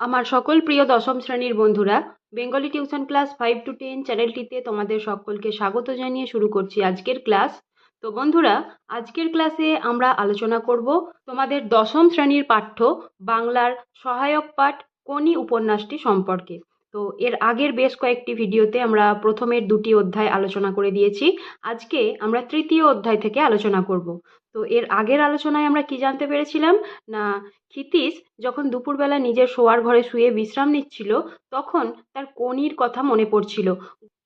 আমার সকল প্রিয় দশম শ্রেণির বন্ধুরা Bengali tuition class five to ten চ্যানেলটিতে তোমাদের সকলকে স্বাগত জানিয়ে শুরু করছি আজকের ক্লাস তো বন্ধুরা, আজকের ক্লাসে আমরা আলোচনা করব তোমাদের দশম শ্রেণির পাঠ্য বাংলার সহায়ক পাঠ কোনি উপন্যাসটি সম্পর্কে। তো এর আগের বেশ কয়েকটি ভিডিওতে আমরা প্রথমের দুটি অধ্যায় আলোচনা করে দিয়েছি। আজকে আমরা তৃতীয় অধ্যায় থেকে আলোচনা করব। তো এর আগের আলোচনায় আমরা কি জানতে পেরেছিলাম? না, ক্ষিতীশ যখন দুপুরবেলা নিজের শোয়ার ঘরে শুয়ে বিশ্রাম নিচ্ছিল, তখন তার কনির কথা মনে পড়ছিল।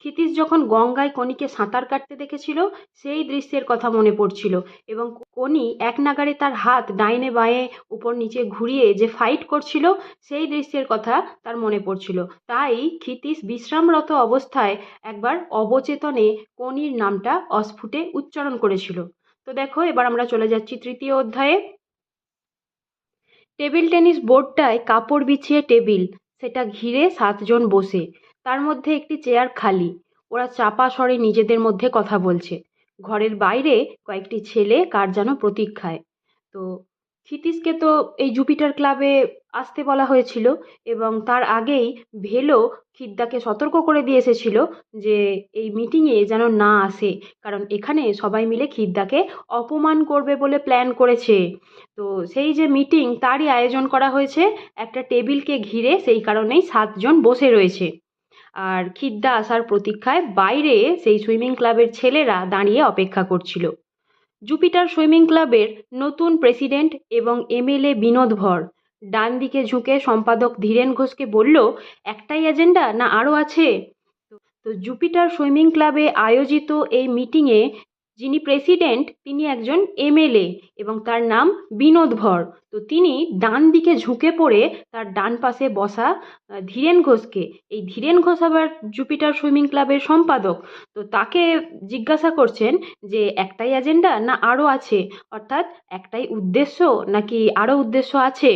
ক্ষিতীশ যখন গঙ্গায় কনিকে সাঁতার কাটতে দেখেছিল, সেই দৃশ্যের কথা মনে পড়ছিল এবং কনি এক নাগাড়ে তার হাত ডাইনে বাঁয়ে উপর নিচে ঘুরিয়ে যে ফাইট করছিল, সেই দৃশ্যের কথা তার মনে পড়ছিল। তাই ক্ষিতীশ বিশ্রামরত অবস্থায় একবার অবচেতনে কনির নামটা অস্ফুটে উচ্চারণ করেছিল। তো দেখো, এবার আমরা চলে যাচ্ছি তৃতীয় অধ্যায়ে। টেবিল টেনিস বোর্ডটায় কাপড় বিছিয়ে টেবিল, সেটা ঘিরে সাতজন বসে। তার মধ্যে একটি চেয়ার খালি, ওরা চাপা স্বরে নিজেদের মধ্যে কথা বলছে। ঘরের বাইরে কয়েকটি ছেলে কার যেন প্রতীক্ষায়। তো ক্ষিতীশকে তো এই জুপিটার ক্লাবে আসতে বলা হয়েছিল এবং তার আগেই ভেলো খিদ্দাকে সতর্ক করে দিয়ে এসেছিল যে এই মিটিংয়ে যেন না আসে, কারণ এখানে সবাই মিলে খিদ্দাকে অপমান করবে বলে প্ল্যান করেছে। তো সেই যে মিটিং, তারই আয়োজন করা হয়েছে, একটা টেবিলকে ঘিরে সেই কারণেই সাতজন বসে রয়েছে। আর খিদ্দা আসার প্রতীক্ষায় বাইরে সেই সুইমিং ক্লাবের ছেলেরা দাঁড়িয়ে অপেক্ষা করছিল। জুপিটার সুইমিং ক্লাবের নতুন প্রেসিডেন্ট এবং এমএলএ বিনোদ ভর। ডান দিকে ঝুঁকে সম্পাদক ধীরেন ঘোষকে বলল, একটাই এজেন্ডা না আরও আছে? তো জুপিটার সুইমিং ক্লাবে আয়োজিত এই মিটিংয়ে যিনি প্রেসিডেন্ট, তিনি একজন এমএলএ এবং তার নাম বিনোদ ভর। তো তিনি ডান দিকে ঝুঁকে পড়ে তার ডান পাশে বসা ধীরেন ঘোষকে। এই ধীরেন ঘোষ আবার জুপিটার সুইমিং ক্লাবের সম্পাদক। তো তাকে জিজ্ঞাসা করছেন যে, একটাই এজেন্ডা না আরও আছে? অর্থাৎ একটাই উদ্দেশ্য নাকি আরও উদ্দেশ্য আছে?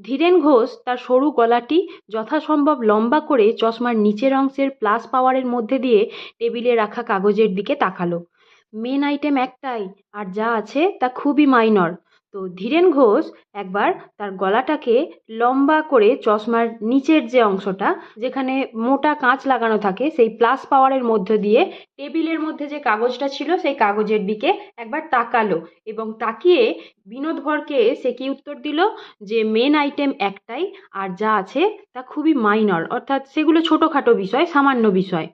ধীরেন ঘোষ তার সরু গলাটি যথাসম্ভব লম্বা করে চশমার নিচের অংশের প্লাস পাওয়ারের মধ্যে দিয়ে টেবিলে রাখা কাগজের দিকে তাকালো। মেন আইটেম একটাই, আর যা আছে তা খুবই মাইনর তো ধীরেন ঘোষ একবার তার গলাটাকে লম্বা করে চশমার নিচের যে অংশটা, যেখানে মোটা কাঁচ লাগানো থাকে, সেই প্লাস পাওয়ারের মধ্য দিয়ে টেবিলের মধ্যে যে কাগজটা ছিল, সেই কাগজের দিকে একবার তাকালো এবং তাকিয়ে বিনোদ ভরকে সে কি উত্তর দিল? যে মেন আইটেম একটাই, আর যা আছে তা খুবই মাইনর অর্থাৎ সেগুলো ছোটোখাটো বিষয়, সামান্য বিষয়।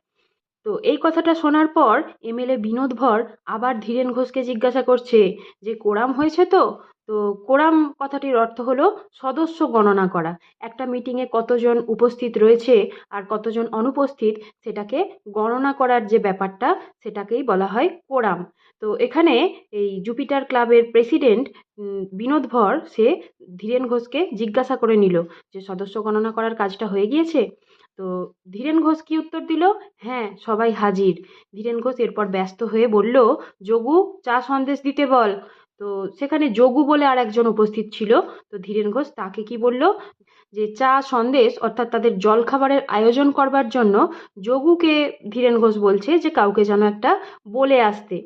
তো এই কথাটা শোনার পর এমএলএ বিনোদ ভর আবার ধীরেন ঘোষকে জিজ্ঞাসা করছে যে, কোরাম হয়েছে তো? তো কোরাম কথাটির অর্থ হলো সদস্য গণনা করা। একটা মিটিংয়ে কতজন উপস্থিত রয়েছে আর কতজন অনুপস্থিত সেটাকে গণনা করার যে ব্যাপারটা সেটাকেই বলা হয় কোরাম। তো এখানে এই জুপিটার ক্লাবের প্রেসিডেন্ট বিনোদ ভর সে ধীরেন ঘোষকে জিজ্ঞাসা করে নিল যে, সদস্য গণনা করার কাজটা হয়ে গিয়েছে? তো ধীরেন ঘোষ কি উত্তর দিল? হ্যাঁ সবাই হাজির। ধীরেন ঘোষ এরপর ব্যস্ত হয়ে বলল, যোগু, চা সন্দেশ দিতে বল। তো সেখানে যোগু বলে আর একজন উপস্থিত ছিল। তো ধীরেন ঘোষ তাকে কি বলল? যে চা সন্দেশ, অর্থাৎ তাদের জলখাবারের আয়োজন করবার জন্য যোগুকে ধীরেন ঘোষ বলছে যে কাউকে যেন একটা বলে আসতে।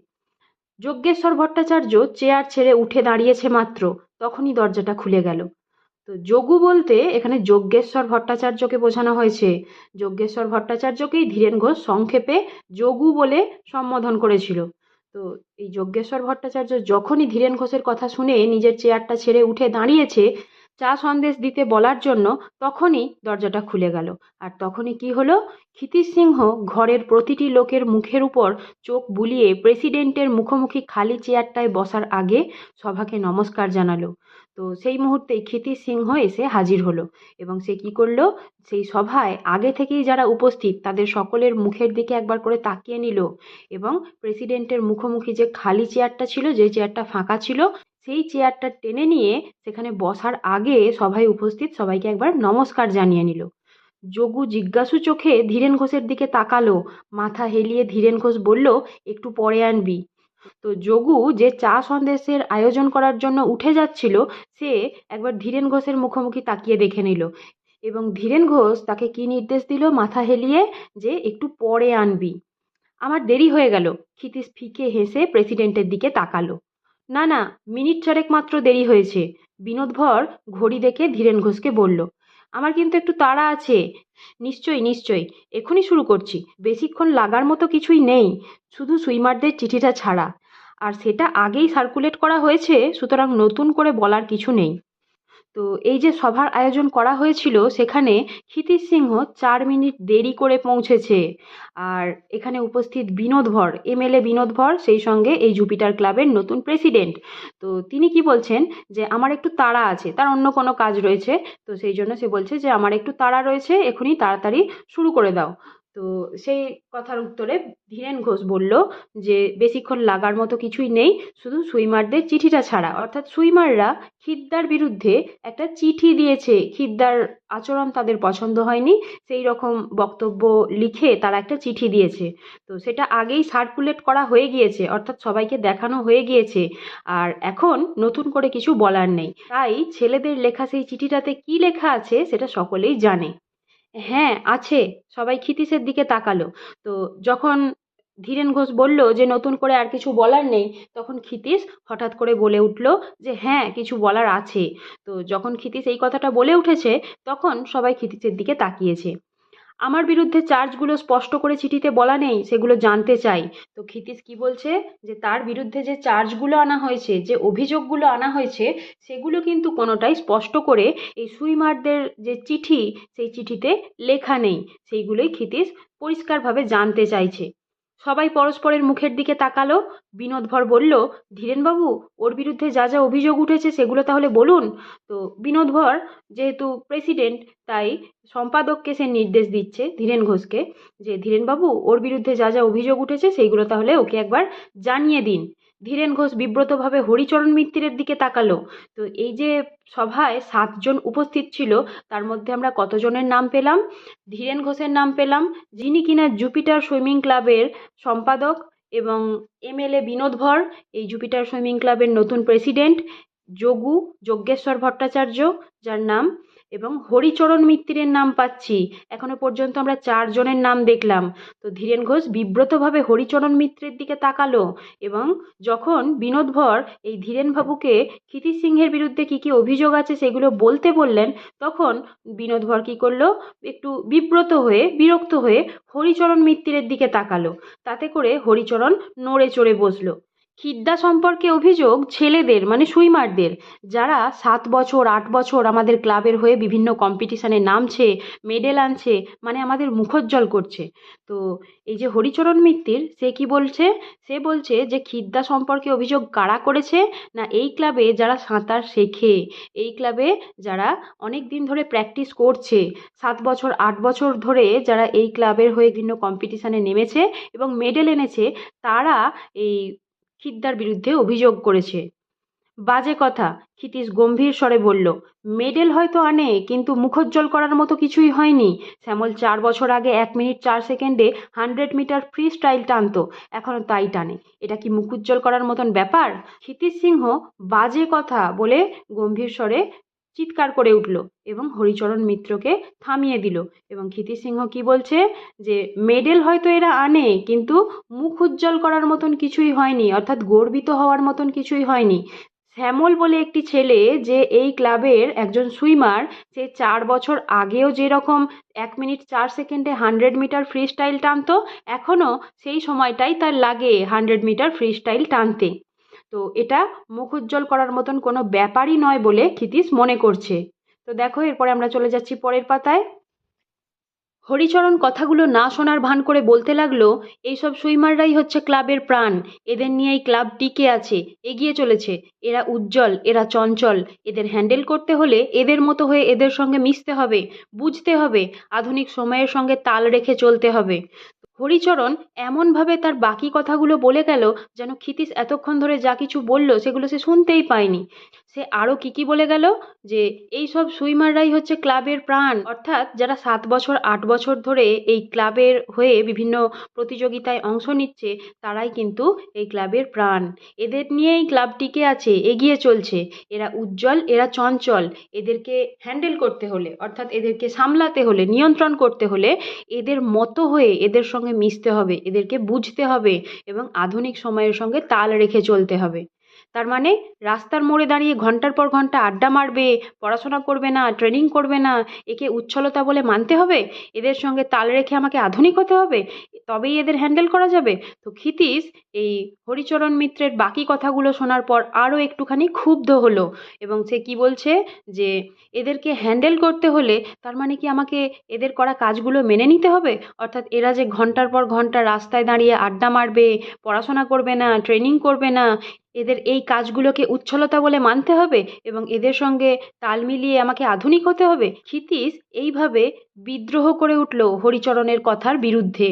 যজ্ঞেশ্বর ভট্টাচার্য চেয়ার ছেড়ে উঠে দাঁড়িয়েছে মাত্র। তখনই দরজাটা খুলে গেল। তো যোগু বলতে এখানে যজ্ঞেশ্বর ভট্টাচার্যকে বোঝানো হয়েছে। যজ্ঞেশ্বর ভট্টাচার্যকেই ধীরেন ঘোষ সংক্ষেপে যোগু বলে সম্বোধন করেছিল। তো এই যজ্ঞেশ্বর ভট্টাচার্য যখনই ধীরেন ঘোষের কথা শুনে নিজের চেয়ারটা ছেড়ে উঠে দাঁড়িয়েছে, চা সন্দেশ দিতে বলার জন্য তখনই দরজাটা খুলে গেল। আর তখনই কি হলো? ক্ষিতীশ সিংহ ঘরের প্রতিটি লোকের মুখের উপর চোখ বুলিয়ে প্রেসিডেন্টের মুখোমুখি খালি চেয়ারটায় বসার আগে সভাকে নমস্কার জানালো। তো সেই মুহূর্তেই ক্ষিতীশ সিংহ এসে হাজির হলো এবং সে কি করল? সেই সভায় আগে থেকেই যারা উপস্থিত, তাদের সকলের মুখের দিকে একবার করে তাকিয়ে নিল এবং প্রেসিডেন্টের মুখোমুখি যে খালি চেয়ারটা ছিল, যে চেয়ারটা ফাঁকা ছিল, সেই চেয়ারটা টেনে নিয়ে সেখানে বসার আগে সভায় উপস্থিত সবাইকে একবার নমস্কার জানিয়ে নিল। যোগু জিজ্ঞাসু চোখে ধীরেন ঘোষের দিকে তাকালো, মাথা হেলিয়ে ধীরেন ঘোষ বলল, একটু পরে আনবি। তো যোগু যে চা সন্দেশের আয়োজন করার জন্য উঠে যাচ্ছিল, সে একবার ধীরেন ঘোষের মুখোমুখি তাকিয়ে দেখে নিল এবং ধীরেন ঘোষ তাকে কি নির্দেশ দিল মাথা হেলিয়ে যে একটু পরে আনবি। আমার দেরি হয়ে গেল, ক্ষিতীশ ফিকে হেসে প্রেসিডেন্টের দিকে তাকালো। না না, মিনিট চারেক মাত্র দেরি হয়েছে, বিনোদভর ঘড়ি দেখে ধীরেন ঘোষকে বলল আমার কিন্তু একটু তাড়া আছে। নিশ্চয়ই নিশ্চয়ই এখনই শুরু করছি। বেশিক্ষণ লাগার মতো কিছুই নেই, শুধু সুইমারদের চিঠিটা ছাড়া। আর সেটা আগেই সার্কুলেট করা হয়েছে, সুতরাং নতুন করে বলার কিছু নেই। তো এই যে সভার আয়োজন করা হয়েছিল, সেখানে ক্ষিতিশ সিংহ চার মিনিট দেরি করে পৌঁছেছে। আর এখানে উপস্থিত বিনোদ ভর এমএলএ বিনোদ ভর, সেই সঙ্গে এই জুপিটার ক্লাবের নতুন প্রেসিডেন্ট। তো তিনি কি বলছেন যে, আমার একটু তাড়া আছে, তার অন্য কোনো কাজ রয়েছে। তো সেই জন্য সে বলছে যে, আমার একটু তাড়া রয়েছে, এখনই তাড়াতাড়ি শুরু করে দাও। তো সেই কথার উত্তরে ধীরেন ঘোষ বলল যে, বেশিক্ষণ লাগার মতো কিছুই নেই, শুধু সুইমারদের চিঠিটা ছাড়া। অর্থাৎ সুইমাররা খিদ্দার বিরুদ্ধে একটা চিঠি দিয়েছে, খিদ্দার আচরণ তাদের পছন্দ হয়নি, সেই রকম বক্তব্য লিখে তারা একটা চিঠি দিয়েছে। তো সেটা আগেই সার্কুলেট করা হয়ে গিয়েছে, অর্থাৎ সবাইকে দেখানো হয়ে গিয়েছে, আর এখন নতুন করে কিছু বলার নেই। তাই ছেলেদের লেখা সেই চিঠিটাতে কি লেখা আছে, সেটা সকলেই জানে। হ্যাঁ আছে। সবাই ক্ষিতীশের দিকে তাকালো। তো যখন ধীরেন ঘোষ বলল যে, নতুন করে আর কিছু বলার নেই, তখন ক্ষিতীশ হঠাৎ করে বলে উঠল যে হ্যাঁ কিছু বলার আছে। তো যখন ক্ষিতীশ এই কথাটা বলে উঠেছে, তখন সবাই ক্ষিতীশের দিকে তাকিয়েছে। আমার বিরুদ্ধে চার্জগুলো স্পষ্ট করে চিঠিতে বলা নেই, সেগুলো জানতে চাই। তো ক্ষিতীশ কি বলছে? যে তার বিরুদ্ধে যে চার্জগুলো আনা হয়েছে, যে অভিযোগগুলো আনা হয়েছে, সেগুলো কিন্তু কোনোটাই স্পষ্ট করে এই সুইমারদের যে চিঠি, সেই চিঠিতে লেখা নেই। সেইগুলোই ক্ষিতীশ পরিষ্কারভাবে জানতে চাইছে। সবাই পরস্পরের মুখের দিকে তাকালো। বিনোদভর বলল, ধীরেনবাবু, ওর বিরুদ্ধে যা যা অভিযোগ উঠেছে সেগুলো তাহলে বলুন। তো বিনোদভর যেহেতু প্রেসিডেন্ট, তাই সম্পাদককে সে নির্দেশ দিচ্ছে, ধীরেন ঘোষকে, যে, ধীরেনবাবু, ওর বিরুদ্ধে যা যা অভিযোগ উঠেছে সেইগুলো তাহলে ওকে একবার জানিয়ে দিন। ধীরেন ঘোষ বিব্রতভাবে হরিচরণ মিত্রের দিকে তাকালো। তো এই যে সভায় সাতজন উপস্থিত ছিল, তার মধ্যে আমরা কতজনের নাম পেলাম? ধীরেন ঘোষের নাম পেলাম, যিনি কিনা জুপিটার সুইমিং ক্লাবের সম্পাদক এবং এমএলএ বিনোদ ভর, এই জুপিটার সুইমিং ক্লাবের নতুন প্রেসিডেন্ট যোগু যজ্ঞেশ্বর ভট্টাচার্য, যার নাম এবং হরিচরণ মিত্রের নাম পাচ্ছি। এখনও পর্যন্ত আমরা চারজনের নাম দেখলাম। তো ধীরেন ঘোষ বিব্রতভাবে হরিচরণ মিত্রের দিকে তাকালো এবং যখন বিনোদ ভর এই ধীরেনবাবুকে ক্ষিতি সিংহের বিরুদ্ধে কী কী অভিযোগ আছে সেগুলো বলতে বললেন, তখন বিনোদ ভর কী করল? একটু বিব্রত হয়ে, বিরক্ত হয়ে হরিচরণ মিত্রের দিকে তাকালো। তাতে করে হরিচরণ নড়ে চড়ে বসল। খিদ্দা সম্পর্কে অভিযোগ ছেলেদের মানে সুইমারদের, যারা সাত বছর, আট বছর আমাদের ক্লাবের হয়ে বিভিন্ন কম্পিটিশানে নামছে মেডেল আনছে মানে আমাদের মুখোজ্জ্বল করছে। তো এই যে হরিচরণ মিত্তির, সে কি বলছে? সে বলছে যে খিদ্দা সম্পর্কে অভিযোগ কারা করেছে? না, এই ক্লাবে যারা সাঁতার শেখে, এই ক্লাবে যারা অনেক দিন ধরে প্র্যাকটিস করছে, সাত বছর, আট বছর ধরে যারা এই ক্লাবের হয়ে বিভিন্ন কম্পিটিশানে নেমেছে এবং মেডেল এনেছে, তারা এই খিদ্দার বিরুদ্ধে অভিযোগ করেছে। বাজে কথা, ক্ষিতীশ গম্ভীর স্বরে বলল, মেডেল হয়তো আনে, কিন্তু মুখোজ্জ্বল করার মতো কিছুই হয়নি। শ্যামল চার বছর আগে এক মিনিট চার সেকেন্ডে হান্ড্রেড মিটার ফ্রি স্টাইল টানত এখনও তাই টানে। এটা কি মুখোজ্জ্বল করার মতন ব্যাপার? ক্ষিতীশ সিংহ, বাজে কথা বলে গম্ভীর স্বরে চিৎকার করে উঠল এবং হরিচরণ মিত্রকে থামিয়ে দিল এবং ক্ষিতি সিংহ কি বলছে? যে, মেডেল হয়তো এরা আনে, কিন্তু মুখ উজ্জ্বল করার মতন কিছুই হয়নি, অর্থাৎ গর্বিত হওয়ার মতন কিছুই হয়নি। শ্যামল বলে একটি ছেলে যে এই ক্লাবের একজন সুইমার, সে চার বছর আগেও যেরকম এক মিনিট চার সেকেন্ডে হান্ড্রেড মিটার ফ্রি স্টাইল টানতো, এখনও সেই সময়টাই তার লাগে হান্ড্রেড মিটার ফ্রি স্টাইল টানতে। তো এটা মুখ উজ্জ্বল করার মতন কোনো ব্যাপারই নয় বলে ক্ষিতীশ মনে করছে। তো দেখো, এরপরে আমরা চলে যাচ্ছি পরের পাতায়। হরিচরণ কথাগুলো না শোনার ভান করে বলতে লাগল, এইসব সুইমাররাই হচ্ছে ক্লাবের প্রাণ। এদের নিয়েই ক্লাব টিকে আছে, এগিয়ে চলেছে। এরা উজ্জ্বল, এরা চঞ্চল। এদের হ্যান্ডেল করতে হলে এদের মতো হয়ে এদের সঙ্গে মিশতে হবে, বুঝতে হবে। আধুনিক সময়ের সঙ্গে তাল রেখে চলতে হবে। হরিচরণ এমনভাবে তার বাকি কথাগুলো বলে গেল যেন ক্ষিতিশ এতক্ষণ ধরে যা কিছু বলল সেগুলো সে শুনতেই পায়নি। সে আরও কী কী বলে গেল? যে এই সব সুইমাররাই হচ্ছে ক্লাবের প্রাণ। অর্থাৎ যারা সাত বছর, আট বছর ধরে এই ক্লাবের হয়ে বিভিন্ন প্রতিযোগিতায় অংশ নিচ্ছে, তারাই কিন্তু এই ক্লাবের প্রাণ। এদের নিয়েই ক্লাব টিকে আছে, এগিয়ে চলছে। এরা উজ্জ্বল, এরা চঞ্চল। এদেরকে হ্যান্ডেল করতে হলে, অর্থাৎ এদেরকে সামলাতে হলে, নিয়ন্ত্রণ করতে হলে এদের মতো হয়ে এদের সঙ্গে মিশতে হবে, এদেরকে বুঝতে হবে এবং আধুনিক সময়ের সঙ্গে তাল রেখে চলতে হবে। তার মানে রাস্তার মোড়ে দাঁড়িয়ে ঘণ্টার পর ঘণ্টা আড্ডা মারবে, পড়াশোনা করবে না ট্রেনিং করবে না, একে উচ্ছলতা বলে মানতে হবে? এদের সঙ্গে তাল রেখে আমাকে আধুনিক হতে হবে? তবেই এদের হ্যান্ডেল করা যাবে? তো ক্ষিতীশ, এই হরিচরণ মিত্রের বাকি কথাগুলো শোনার পর আরও একটুখানি ক্ষুব্ধ হলো এবং সে কি বলছে? যে এদেরকে হ্যান্ডেল করতে হলে তার মানে কি আমাকে এদের করা কাজগুলো মেনে নিতে হবে? অর্থাৎ এরা যে ঘণ্টার পর ঘণ্টা রাস্তায় দাঁড়িয়ে আড্ডা মারবে, পড়াশোনা করবে না ট্রেনিং করবে না এদের এই কাজগুলোকে উচ্ছলতা বলে মানতে হবে এবং এদের সঙ্গে তাল মিলিয়ে আমাকে আধুনিক হতে হবে। ক্ষিতীশ এইভাবে বিদ্রোহ করে উঠল হরিচরণের কথার বিরুদ্ধে।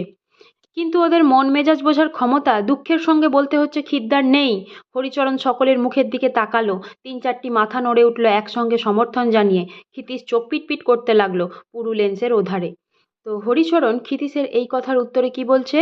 কিন্তু ওদের মন মেজাজ বোঝার ক্ষমতা দুঃখের সঙ্গে বলতে হচ্ছে খিদ্দার নেই। হরিচরণ সকলের মুখের দিকে তাকালো। তিন চারটি মাথা নড়ে উঠল একসঙ্গে সমর্থন জানিয়ে। ক্ষিতীশ চোখ পিটপিট করতে লাগল পুরু লেন্সের ওধারে। তো হরিচরণ ক্ষিতীশের এই কথার উত্তরে কি বলছে?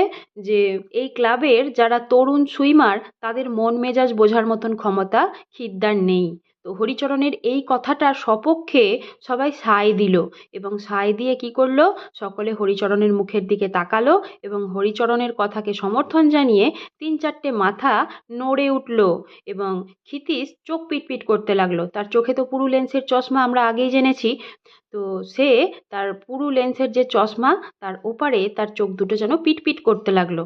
যে এই ক্লাবের যারা তরুণ সুইমার, তাদের মন মেজাজ বোঝার মতন ক্ষমতা খিদ্দার নেই। তো হরিচরণের এই কথাটার সপক্ষে সবাই সায় দিল এবং সায় দিয়ে কি করল? সকলে হরিচরণের মুখের দিকে তাকালো এবং হরিচরণের কথাকে সমর্থন জানিয়ে তিন চারটে মাথা নড়ে উঠল এবং ক্ষিতীশ চোখ পিটপিট করতে লাগল। তার চোখে তো পুরু লেন্সের চশমা আমরা আগেই জেনেছি। তো সে তার পুরু লেন্সের যে চশমা, তার ওপারে তার চোখ দুটো যেন পিটপিট করতে লাগল।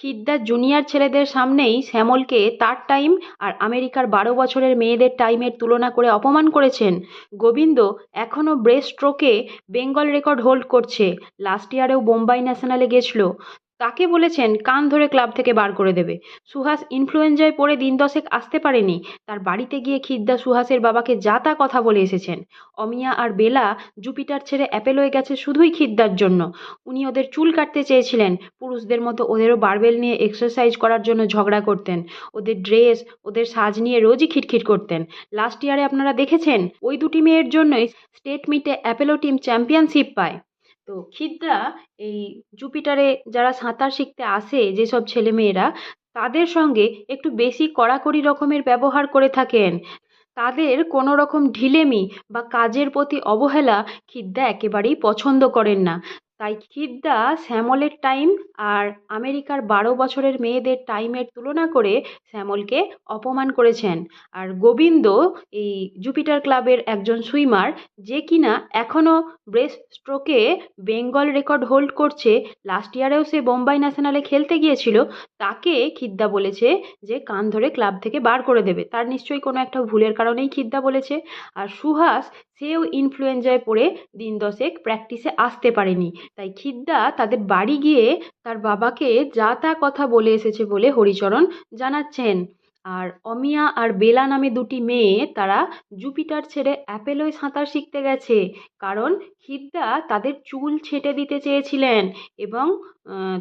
খিদ্দার জুনিয়র ছেলেদের সামনেই শ্যামলকে তার টাইম আর আমেরিকার বারো বছরের মেয়েদের টাইমের তুলনা করে অপমান করেছেন। গোবিন্দ এখনও ব্রেস্ট স্ট্রোকে বেঙ্গল রেকর্ড হোল্ড করছে। লাস্ট ইয়ারেও বোম্বাই ন্যাশনালে গেছিল। তাকে বলেছেন, কান ধরে ক্লাব থেকে বার করে দেবে। সুহাস ইনফ্লুয়েঞ্জায় পড়ে দিন দশেক আসতে পারেনি। তার বাড়িতে গিয়ে খিদ্দা সুহাসের বাবাকে যা তা কথা বলে এসেছেন। অমিয়া আর বেলা জুপিটার ছেড়ে অ্যাপেলোয় গেছে শুধুই খিদ্দার জন্য। উনি ওদের চুল কাটতে চেয়েছিলেন। পুরুষদের মতো ওদেরও বারবেল নিয়ে এক্সারসাইজ করার জন্য ঝগড়া করতেন। ওদের ড্রেস ওদের সাজ নিয়ে রোজই খিটখিট করতেন। লাস্ট ইয়ারে আপনারা দেখেছেন, ওই দুটি মেয়ের জন্যই স্টেট মিটে অ্যাপেলো টিম চ্যাম্পিয়নশিপ পায়। তো খিদ্রা এই জুপিটারে যারা সাঁতার শিখতে আসে যেসব ছেলেমেয়েরা, তাদের সঙ্গে একটু বেশি কড়াকড়ি রকমের ব্যবহার করে থাকেন। তাদের কোনো রকম ঢিলেমি বা কাজের প্রতি অবহেলা খিদ্রা একেবারেই পছন্দ করেন না। তাই খিদ্দা শ্যামলের টাইম আর আমেরিকার বারো বছরের মেয়েদের টাইমের তুলনা করে শ্যামলকে অপমান করেছেন। আর গোবিন্দ এই জুপিটার ক্লাবের একজন সুইমার যে কিনা এখনও ব্রেস্ট স্ট্রোকে বেঙ্গল রেকর্ড হোল্ড করছে লাস্ট ইয়ারেও সে বোম্বাই ন্যাশনালে খেলতে গিয়েছিল, তাকে খিদ্দা বলেছে যে কান ধরে ক্লাব থেকে বার করে দেবে। তার নিশ্চয়ই কোনো একটা ভুলের কারণেই খিদ্দা বলেছে। আর সুহাস সেও ইনফ্লুয়েঞ্জায় পড়ে দিন দশেক প্র্যাকটিসে আসতে পারেনি। তাই খিদ্দা তাদের বাড়ি গিয়ে তার বাবাকে যা তা কথা বলে এসেছে বলে হরিচরণ জানাচ্ছেন। আর অমিয়া আর বেলা নামে দুটি মেয়ে, তারা জুপিটার ছেড়ে অ্যাপেলোয় সাঁতার শিখতে গেছে। কারণ খিদ্দা তাদের চুল ছেঁটে দিতে চেয়েছিলেন এবং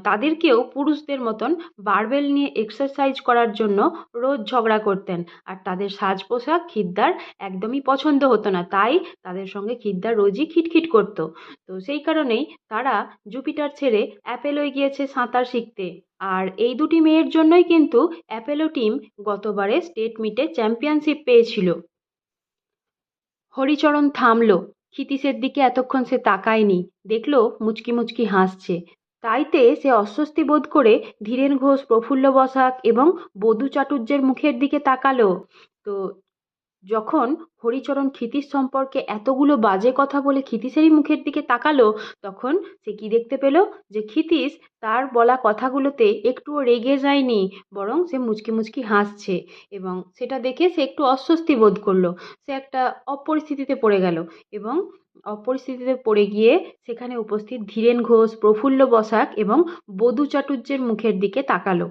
তাদেরকেও পুরুষদের মতন বারবেল নিয়ে এক্সারসাইজ করার জন্য রোজ ঝগড়া করতেন। আর তাদের সাজ পোশাক খিদ্দার একদমই পছন্দ হতো না, তাই তাদের সঙ্গে খিদ্দার রোজই খিটখিট করতো। তো সেই কারণেই তারা জুপিটার ছেড়ে অ্যাপেলোয় গিয়েছে সাঁতার শিখতে। আর এই দুটি মেয়ের জন্যই কিন্তু অ্যাপেলো টিম গতবারে স্টেট মিটে চ্যাম্পিয়নশিপ পেয়েছিল। হরিচরণ থামলো। ক্ষিতীশের দিকে এতক্ষণ সে তাকায়নি। দেখল মুচকি মুচকি হাসছে। তাইতে সে অস্বস্তি বোধ করে ধীরেন ঘোষ প্রফুল্ল বসাক এবং বধূ চাটুর্যের মুখের দিকে তাকালো। তো যখন হরিচরণ ক্ষিতীশ সম্পর্কে এতগুলো বাজে কথা বলে ক্ষিতীশেরই মুখের দিকে তাকালো, তখন সে কি দেখতে পেল? যে ক্ষিতীশ তার বলা কথাগুলোতে একটুও রেগে যায়নি, বরং সে মুচকি মুচকি হাসছে এবং সেটা দেখে সে একটু অস্বস্তি বোধ করল। সে একটা অপরিস্থিতিতে পড়ে গেল এবং অপরিস্থিতিতে পড়ে গিয়ে সেখানে উপস্থিত ধীরেন ঘোষ, প্রফুল্ল বসাক এবং বধূ চাটুর্যের মুখের দিকে তাকালো।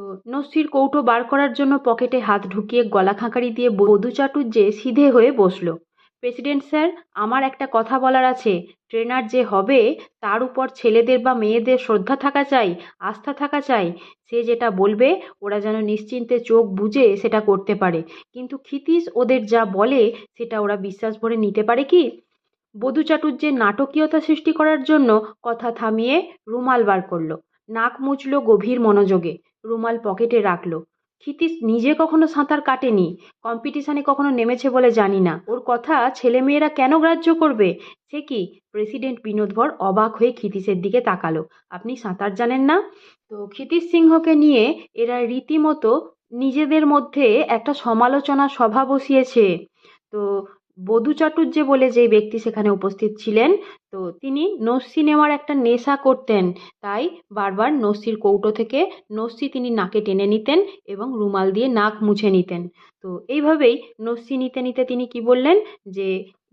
তো নস্যির কৌটো বার করার জন্য পকেটে হাত ঢুকিয়ে গলা খাঁকারি দিয়ে বধূ চাটুর্যে সিধে হয়ে বসল। প্রেসিডেন্ট স্যার, আমার একটা কথা বলার আছে। ট্রেনার যে হবে, তার উপর ছেলেদের বা মেয়েদের শ্রদ্ধা থাকা চাই, আস্থা থাকা চাই। সে যেটা বলবে, ওরা যেন নিশ্চিন্তে চোখ বুজে সেটা করতে পারে। কিন্তু ক্ষিতীশ ওদের যা বলে, সেটা ওরা বিশ্বাস ভরে নিতে পারে কি? বধূ চাটুর্যের নাটকীয়তা সৃষ্টি করার জন্য কথা থামিয়ে রুমাল বার করল। নাক মুছলো গভীর মনোযোগে। রুমাল পকেটে রাখল। ক্ষিতীশ নিজে কখনো সাঁতার কাটেনি, কম্পিটিশানে কখনো নেমেছে বলে জানি না। ওর কথা ছেলেমেয়েরা কেন গ্রাহ্য করবে? সে কি? প্রেসিডেন্ট বিনোদভর অবাক হয়ে ক্ষিতীশের দিকে তাকালো। আপনি সাঁতার জানেন না? তো ক্ষিতীশ সিংহকে নিয়ে এরা রীতিমতো নিজেদের মধ্যে একটা সমালোচনা সভা বসিয়েছে। তো বধূ চাটুর্যে বলে যে ব্যক্তি সেখানে উপস্থিত ছিলেন, তো তিনি নস্যি নেওয়ার একটা নেশা করতেন। তাই বারবার নস্যির কৌটো থেকে নস্যি তিনি নাকে টেনে নিতেন এবং রুমাল দিয়ে নাক মুছে নিতেন। তো এইভাবেই নস্যি নিতে নিতে তিনি কি বললেন যে,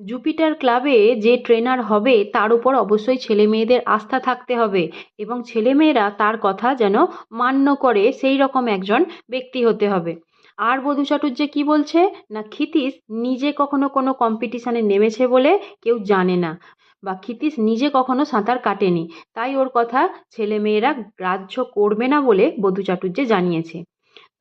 জুপিটার ক্লাবে যে ট্রেনার হবে, তার উপর অবশ্যই ছেলে মেয়েদের আস্থা থাকতে হবে এবং ছেলেমেয়েরা তার কথা যেন মান্য করে, সেই রকম একজন ব্যক্তি হতে হবে। আর বধূ চাটুর্যে কী বলছে? না, ক্ষিতীশ নিজে কখনো কোনো কম্পিটিশানে নেমেছে বলে কেউ জানে না বা ক্ষিতীশ নিজে কখনো সাঁতার কাটেনি। তাই ওর কথা ছেলে মেয়েরা গ্রাহ্য করবে না বলে বধূ চাটুর্যে জানিয়েছে।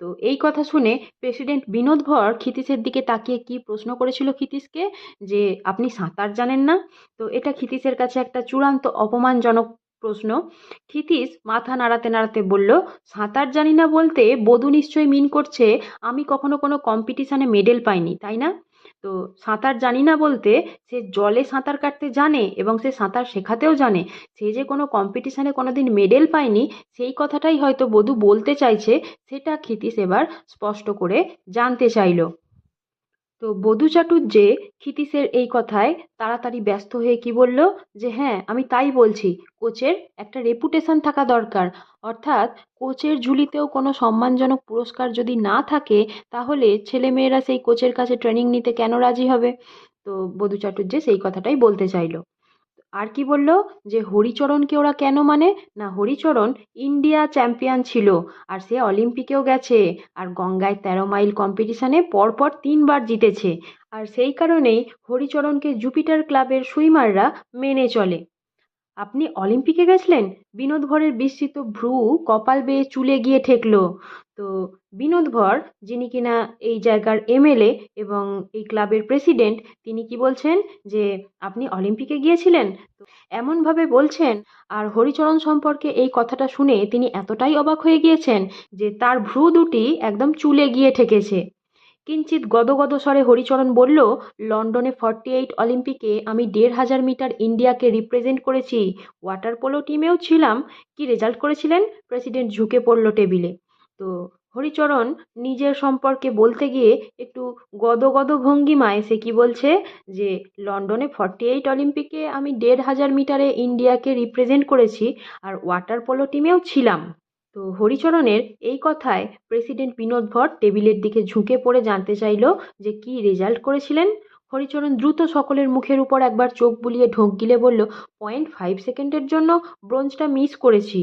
তো এই কথা শুনে প্রেসিডেন্ট বিনোদ ভর ক্ষিতীশের দিকে তাকিয়ে কি প্রশ্ন করেছিল ক্ষিতীশকে? যে, আপনি সাঁতার জানেন না? তো এটা ক্ষিতীশের কাছে একটা চূড়ান্ত অপমানজনক প্রশ্ন। ক্ষিতীশ মাথা নাড়াতে নাড়াতে বলল, সাঁতার জানি না বলতে বধূ নিশ্চয়ই মিন করছে, আমি কখনো কোনো কম্পিটিশানে মেডেল পাইনি, তাই না? তো সাঁতার জানি না বলতে সে জলে সাঁতার কাটতে জানে এবং সে সাঁতার শেখাতেও জানে। সে যে কোনো কম্পিটিশানে কোনো দিন মেডেল পায়নি, সেই কথাটাই হয়তো বধূ বলতে চাইছে, সেটা ক্ষিতীশ এবার স্পষ্ট করে জানতে চাইল। তো বধূ চাটুর্যে ক্ষিতীশের এই কথায় তাড়াতাড়ি ব্যস্ত হয়ে কি বলল? যে হ্যাঁ আমি তাই বলছি, কোচের একটা রেপুটেশন থাকা দরকার। অর্থাৎ কোচের ঝুলিতেও কোনো সম্মানজনক পুরস্কার যদি না থাকে, তাহলে ছেলেমেয়েরা সেই কোচের কাছে ট্রেনিং নিতে কেন রাজি হবে? তো বধূ চাটুর্যে সেই কথাটাই বলতে চাইলো। আর কি বলল? যে হরিচরণকে ওরা কেন মানে? না, হরিচরণ ইন্ডিয়া চ্যাম্পিয়ন ছিল আর সে অলিম্পিকেও গেছে আর গঙ্গায় তেরো মাইল কম্পিটিশানে পরপর তিনবার জিতেছে। আর সেই কারণেই হরিচরণকে জুপিটার ক্লাবের সুইমাররা মেনে চলে। আপনি অলিম্পিকে গেছিলেন? বিনোদ ভরের বিস্তৃত ভ্রু কপাল বেয়ে চুলে গিয়ে ঠেকল। তো বিনোদ ভর, যিনি কিনা এই জায়গার এমএলএ এবং এই ক্লাবের প্রেসিডেন্ট, তিনি কি বলছেন যে আপনি অলিম্পিকে গিয়েছিলেন? তো এমনভাবে বলছেন, আর হরিচরণ সম্পর্কে এই কথাটা শুনে তিনি এতটাই অবাক হয়ে গিয়েছেন যে তার ভ্রু দুটি একদম চুলে গিয়ে ঠেকেছে। কিঞ্চিত গদগদ স্বরে হরিচরণ বলল, লন্ডনে ফর্টি এইট অলিম্পিকে আমি দেড় হাজার মিটার ইন্ডিয়াকে রিপ্রেজেন্ট করেছি। ওয়াটার পোলো টিমেও ছিলাম। কি রেজাল্ট করেছিলেন? প্রেসিডেন্ট ঝুঁকে পড়ল টেবিলে। তো হরিচরণ নিজের সম্পর্কে বলতে গিয়ে একটু গদগদ ভঙ্গিমায় সে কি বলছে? যে, লন্ডনে ফর্টি এইট অলিম্পিকে আমি দেড় হাজার মিটারে ইন্ডিয়াকে রিপ্রেজেন্ট করেছি আর ওয়াটার পোলো টিমেও ছিলাম। তো হরিচরণের এই কথায় প্রেসিডেন্ট বিনোদ ভট্ট টেবিলের দিকে ঝুঁকে পড়ে জানতে চাইল যে কি রেজাল্ট করেছিলেন। হরিচরণ দ্রুত সকলের মুখের উপর একবার চোখ বুলিয়ে ঢোক গিলে বলল, পয়েন্ট ফাইভ সেকেন্ডের জন্য ব্রোঞ্জটা মিস করেছি।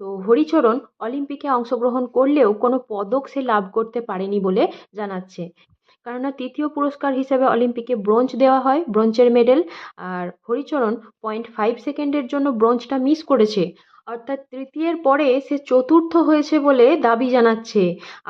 তো হরিচরণ অলিম্পিকে অংশগ্রহণ করলেও কোনো পদক সে লাভ করতে পারেনি বলে জানাচ্ছে। কেননা তৃতীয় পুরস্কার হিসেবে অলিম্পিকে ব্রোঞ্জ দেওয়া হয়, ব্রোঞ্জের মেডেল, আর হরিচরণ পয়েন্ট ফাইভ সেকেন্ডের জন্য ব্রোঞ্জটা মিস করেছে। অর্থাৎ তৃতীয়ের পরে সে চতুর্থ হয়েছে বলে দাবি জানাচ্ছে।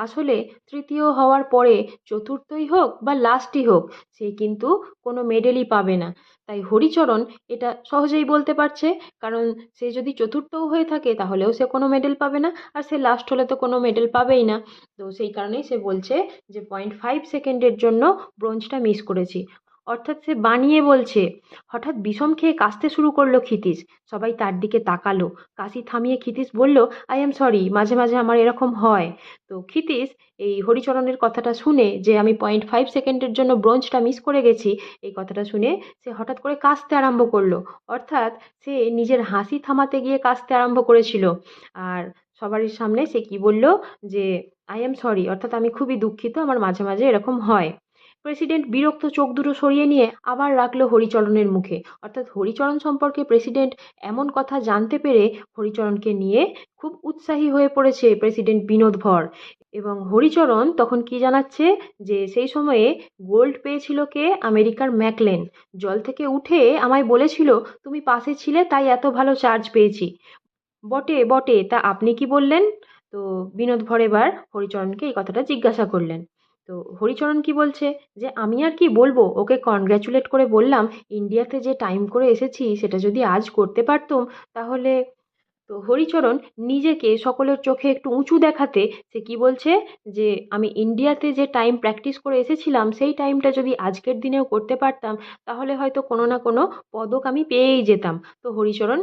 আসলে তৃতীয় হওয়ার পরে চতুর্থই হোক বা লাস্টই হোক, সে কিন্তু কোনো মেডেলই পাবে না। তাই হরিচরণ এটা সহজেই বলতে পারছে, কারণ সে যদি চতুর্থও হয়ে থাকে তাহলেও সে কোনো মেডেল পাবে না, আর সে লাস্ট হলে তো কোনো মেডেল পাবেই না। তো সেই কারণেই সে বলছে যে পয়েন্ট ফাইভ সেকেন্ডের জন্য ব্রোঞ্জটা মিস করেছি। অর্থাৎ সে বানিয়ে বলছে, হঠাৎ বিষম খেয়ে কাশতে শুরু করল ক্ষিতীশ সবাই তার দিকে তাকালো। কাশি থামিয়ে ক্ষিতীশ বলল, আই এম সরি, মাঝে মাঝে আমার এরকম হয়। তো ক্ষিতীশ এই হরিচরণের কথাটা শুনে যে আমি পয়েন্ট ফাইভ সেকেন্ডের জন্য ব্রোঞ্জটা মিস করে গেছি, এই কথাটা শুনে সে হঠাৎ করে কাশতে আরম্ভ করল। অর্থাৎ সে নিজের হাসি থামাতে গিয়ে কাশতে আরম্ভ করেছিল। আর সবারই সামনে সে কি বলল যে, আই এম সরি, অর্থাৎ আমি খুবই দুঃখিত, আমার মাঝে মাঝে এরকম হয়। প্রেসিডেন্ট বিরক্ত চোখ দুটো সরিয়ে নিয়ে আবার রাখল হরিচরণের মুখে। অর্থাৎ হরিচরণ সম্পর্কে প্রেসিডেন্ট এমন কথা জানতে পেরে হরিচরণকে নিয়ে খুব উৎসাহী হয়ে পড়েছে প্রেসিডেন্ট বিনোদ ভর। এবং হরিচরণ তখন কি জানাচ্ছে? যে সেই সময়ে গোল্ড পেয়েছিল কে? আমেরিকার ম্যাকলেন। জল থেকে উঠে আমায় বলেছিল, তুমি পাশে ছিলে, তাই এত ভালো চার্জ পেয়েছি। বটে বটে, তা আপনি কি বললেন? তো বিনোদ ভর এবার হরিচরণকে এই কথাটা জিজ্ঞাসা করলেন। তো হরিচরণ কি বলছে? যে আমি আর কি বলব? ওকে কনগ্র্যাচুলেট করে বললাম, ইন্ডিয়াতে যে টাইম করে এসেছি, সেটা যদি আজ করতে পারতুম, তাহলে তো হরিচরণ নিজেকে সকলের চোখে একটু উঁচু দেখাতে সে কি বলছে? যে আমি ইন্ডিয়াতে যে টাইম প্র্যাকটিস করে এসেছিলাম, সেই টাইমটা যদি আজকের দিনেও করতে পারতাম, তাহলে হয়তো কোনো না কোনো পদক আমি পেয়েই যেতাম। তো হরিচরণ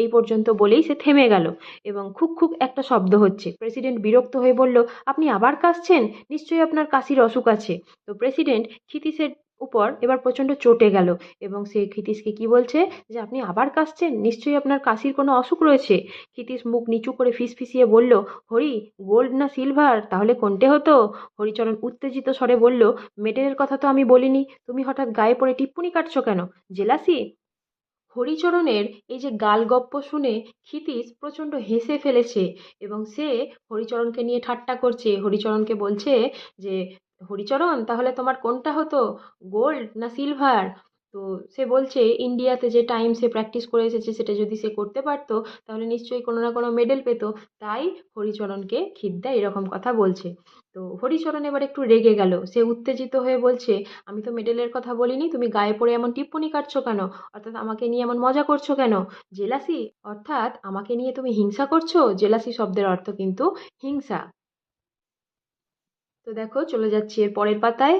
এই পর্যন্ত বলেই সে থেমে গেল এবং খুব খুব একটা শব্দ হচ্ছে। প্রেসিডেন্ট বিরক্ত হয়ে বলল, আপনি আবার কাশছেন? নিশ্চয়ই আপনার কাশির অসুখ আছে। তো প্রেসিডেন্ট ক্ষিতীশের উপর এবার প্রচণ্ড চটে গেল এবং সে ক্ষিতীশকে কি বলছে? যে আপনি আবার কাশছেন? নিশ্চয়ই আপনার কাশির কোনো অসুখ রয়েছে। ক্ষিতীশ মুখ নিচু করে ফিসফিসিয়ে বলল, হরি, গোল্ড না সিলভার? তাহলে কোনটে হতো? হরিচরণ উত্তেজিত স্বরে বলল মেডেলের কথা তো আমি বলিনি। তুমি হঠাৎ গায়ে পড়ে টিপ্পনি কাটছো কেন? জেলাসি? হরিচরণের এই যে গাল গপ্প শুনে ক্ষিতীশ প্রচণ্ড হেসে ফেলেছে এবং সে হরিচরণকে নিয়ে ঠাট্টা করছে। হরিচরণকে বলছে যে হরিচরণ, তাহলে তোমার কোনটা হতো? গোল্ড না সিলভার? তো সে বলছে, ইন্ডিয়াতে যে টাইম সে প্র্যাকটিস করে এসেছে, সেটা যদি সে করতে পারতো, তাহলে নিশ্চয়ই কোনো না কোনো মেডেল পেতো। তাই হরিচরণকে খিদ্দা এরকম কথা বলছে। তো হরিচরণ এবার একটু রেগে গেল। সে উত্তেজিত হয়ে বলছে, আমি তো মেডেলের কথা বলিনি, তুমি গায়ে পড়ে এমন টিপ্পনি কাটছো কেন? অর্থাৎ আমাকে নিয়ে এমন মজা করছ কেন? জেলাসি? অর্থাৎ আমাকে নিয়ে তুমি হিংসা করছ? জেলাসি শব্দের অর্থ কিন্তু হিংসা। তো দেখো, চলে যাচ্ছি এর পরের পাতায়।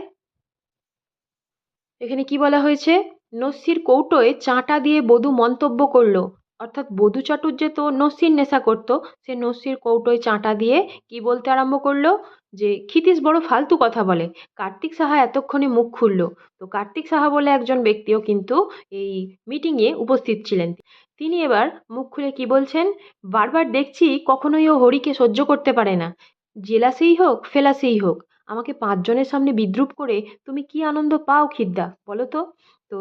এখানে কি বলা হয়েছে? নস্যির কৌটোয় চাঁটা দিয়ে বধূ মন্তব্য করল। অর্থাৎ বধূ চাটুর্যে তো নস্যির নেশা করতো। সে নস্যির কৌটোয় চাঁটা দিয়ে কি বলতে আরম্ভ করল? যে ক্ষিতীশ বড় ফালতু কথা বলে। কার্তিক সাহা এতক্ষণে মুখ খুলল। তো কার্তিক সাহা বলে একজন ব্যক্তিও কিন্তু এই মিটিংয়ে উপস্থিত ছিলেন। তিনি এবার মুখ খুলে কি বলছেন? বারবার দেখছি কখনোই ও হরিকে সহ্য করতে পারে না। জেলাসেই হোক, ফেলাসেই হোক, আমাকে পাঁচজনের সামনে বিদ্রুপ করে তুমি কি আনন্দ পাও খিদ্দা? বলো তো। তো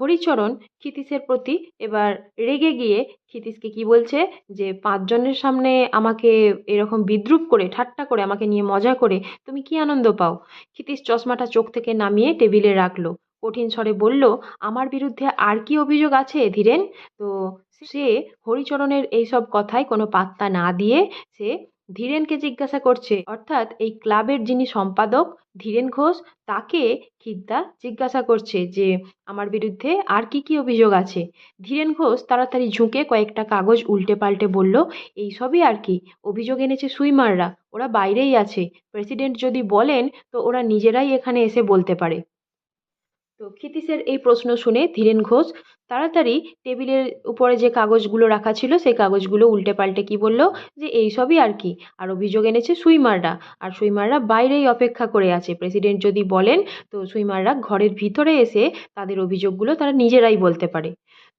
হরিচরণ ক্ষিতীশের প্রতি এবার রেগে গিয়ে ক্ষিতীশকে কি বলছে? যে পাঁচজনের সামনে আমাকে এরকম বিদ্রুপ করে, ঠাট্টা করে, আমাকে নিয়ে মজা করে তুমি কি আনন্দ পাও? ক্ষিতীশ চশমাটা চোখ থেকে নামিয়ে টেবিলে রাখল। কঠিন স্বরে বলল, আমার বিরুদ্ধে আর কি অভিযোগ আছে, ধীরেন? তো সে হরিচরণের এইসব কথায় কোনো পাত্তা না দিয়ে সে ধীরেনকে জিজ্ঞাসা করছে, অর্থাৎ এই ক্লাবের যিনি সম্পাদক, ধীরেন ঘোষ, তাকে খিদ্দা জিজ্ঞাসা করছে যে, আমার বিরুদ্ধে আর কি কি অভিযোগ আছে? ধীরেন ঘোষ তাড়াতাড়ি ঝুঁকে কয়েকটা কাগজ উল্টে পাল্টে বলল, এই সবই আর কি? অভিযোগ এনেছে সুইমাররা, ওরা বাইরেই আছে। প্রেসিডেন্ট যদি বলেন, তো ওরা নিজেরাই এখানে এসে বলতে পারে। তো ক্ষিতীশের এই প্রশ্ন শুনে ধীরেন ঘোষ তাড়াতাড়ি টেবিলের উপরে যে কাগজগুলো রাখা ছিল, সেই কাগজগুলো উল্টে পাল্টে কি বলল? যে এই সবই আর কি। আর অভিযোগ এনেছে সুইমাররা। আর সুইমাররা বাইরেই অপেক্ষা করে আছে। প্রেসিডেন্ট যদি বলেন, তো সুইমাররা ঘরের ভিতরে এসে তাদের অভিযোগগুলো তারা নিজেরাই বলতে পারে।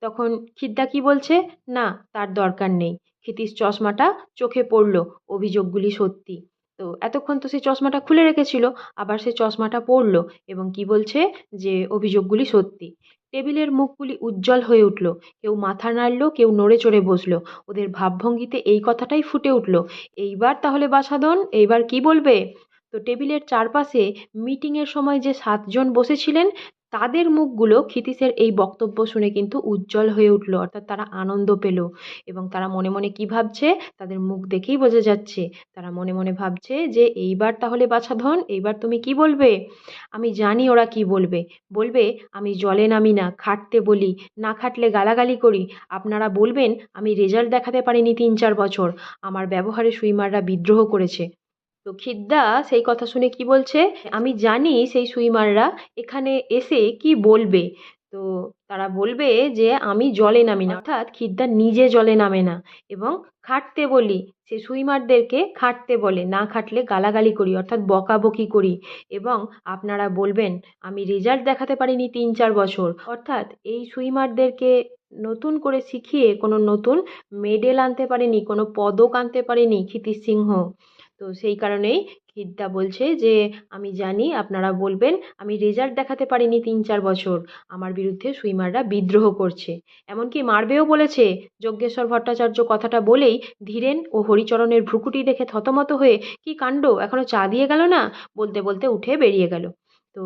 তখন খিদ্দা কি বলছে? না, তার দরকার নেই। ক্ষিতীশ চশমাটা চোখে পড়ল, অভিযোগগুলি সত্যি। তো এতক্ষণ তো সে চশমাটা খুলে রেখেছিল, আবার সে চশমাটা পড়ল এবং কি বলছে? যে অভিযোগগুলি সত্যি। টেবিলের মুখগুলি উজ্জ্বল হয়ে উঠল, কেউ মাথা নাড়ল, কেউ নড়ে চড়ে বসল। ওদের ভাবভঙ্গিতে এই কথাটাই ফুটে উঠল। এইবার তাহলে বাছাধন এইবার কি বলবে? তো টেবিলের চারপাশে মিটিংয়ের সময় যে সাতজন বসেছিলেন তাদের মুখগুলো ক্ষিতীশের এই বক্তব্য শুনে কিন্তু উজ্জ্বল হয়ে উঠল, অর্থাৎ তারা আনন্দ পেল এবং তারা মনে মনে কি ভাবছে? তাদের মুখ দেখেই বোঝা যাচ্ছে। তারা মনে মনে ভাবছে যে, এইবার তাহলে বাছাধন এইবার তুমি কি বলবে? আমি জানি ওরা কি বলবে। বলবে, আমি জলে নামি না, খাটতে বলি, না খাটলে গালাগালি করি। আপনারা বলবেন, আমি রেজাল্ট দেখাতে পারিনি তিন চার বছর। আমার ব্যবহারে সুইমাররা বিদ্রোহ করেছে। তো খিদ্দা সেই কথা শুনে কি বলছে? আমি জানি সেই সুইমাররা এখানে এসে কি বলবে। তো তারা বলবে যে, আমি জলে নামি না। অর্থাৎ খিদ্দা নিজে জলে নামে না এবং খাটতে বলি। সে সুইমারদেরকে খাটতে বলে, না খাটলে গালাগালি করি, অর্থাৎ বকাবকি করি এবং আপনারা বলবেন, আমি রেজাল্ট দেখাতে পারিনি তিন চার বছর। অর্থাৎ এই সুইমারদেরকে নতুন করে শিখিয়ে কোনো নতুন মেডেল আনতে পারেনি, কোনো পদক আনতে পারেনি ক্ষিতীশ সিংহ। তো সেই কারণেই খিদ্দা বলছে যে, আমি জানি, আপনারা বলবেন, আমি রেজাল্ট দেখাতে পারিনি তিন চার বছর। আমার বিরুদ্ধে সুইমাররা বিদ্রোহ করছে। এমনকি মারবেও বলেছে, যজ্ঞেশ্বর ভট্টাচার্য কথাটা বলেই ধীরেন ও হরিচরণের ভ্রুকুটি দেখে থতমত হয়ে কি কাণ্ড এখনও চা দিয়ে গেল না? বলতে বলতে উঠে বেরিয়ে গেল। তো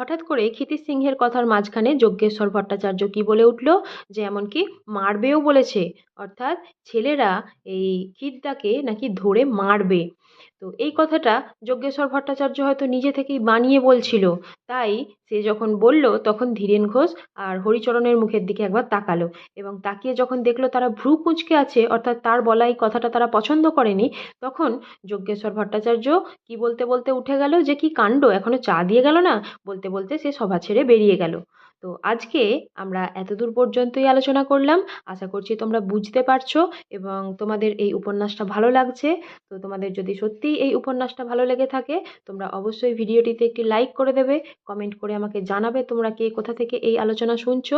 হঠাৎ করে ক্ষিতি সিংহের কথার মাঝখানে যজ্ঞেশ্বর ভট্টাচার্য কি বলে উঠল? যে এমনকি মারবেও বলেছে। অর্থাৎ ছেলেরা এই খিদ্দাকে নাকি ধরে মারবে। তো এই কথাটা যজ্ঞেশ্বর ভট্টাচার্য হয়তো নিজে থেকেই বানিয়ে বলছিল। তাই সে যখন বলল, তখন ধীরেন ঘোষ আর হরিচরণের মুখের দিকে একবার তাকালো এবং তাকিয়ে যখন দেখল তারা ভ্রু কুঁচকে আছে, অর্থাৎ তার বলা এই কথাটা তারা পছন্দ করেনি, তখন যজ্ঞেশ্বর ভট্টাচার্য কি বলতে বলতে উঠে গেল যে, কি কাণ্ড? এখনও চা দিয়ে গেল না? বলতে বলতে সে সভা ছেড়ে বেরিয়ে গেল। তো আজকে আমরা এতদূর পর্যন্তই আলোচনা করলাম। আশা করছি তোমরা বুঝতে পারছ এবং তোমাদের এই উপন্যাসটা ভালো লাগছে। তো তোমাদের যদি সত্যিই এই উপন্যাসটা ভালো লেগে থাকে, তোমরা অবশ্যই ভিডিওটিতে একটি লাইক করে দেবে কমেন্ট করে আমাকে জানাবে তোমরা কে কোথা থেকে এই আলোচনা শুনছো।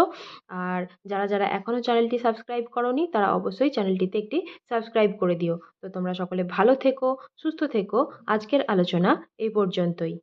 আর যারা যারা এখনও চ্যানেলটি সাবস্ক্রাইব করনি, তারা অবশ্যই চ্যানেলটিতে একটি সাবস্ক্রাইব করে দিও। তো তোমরা সকলে ভালো থেকো, সুস্থ থেকো। আজকের আলোচনা এই পর্যন্তই।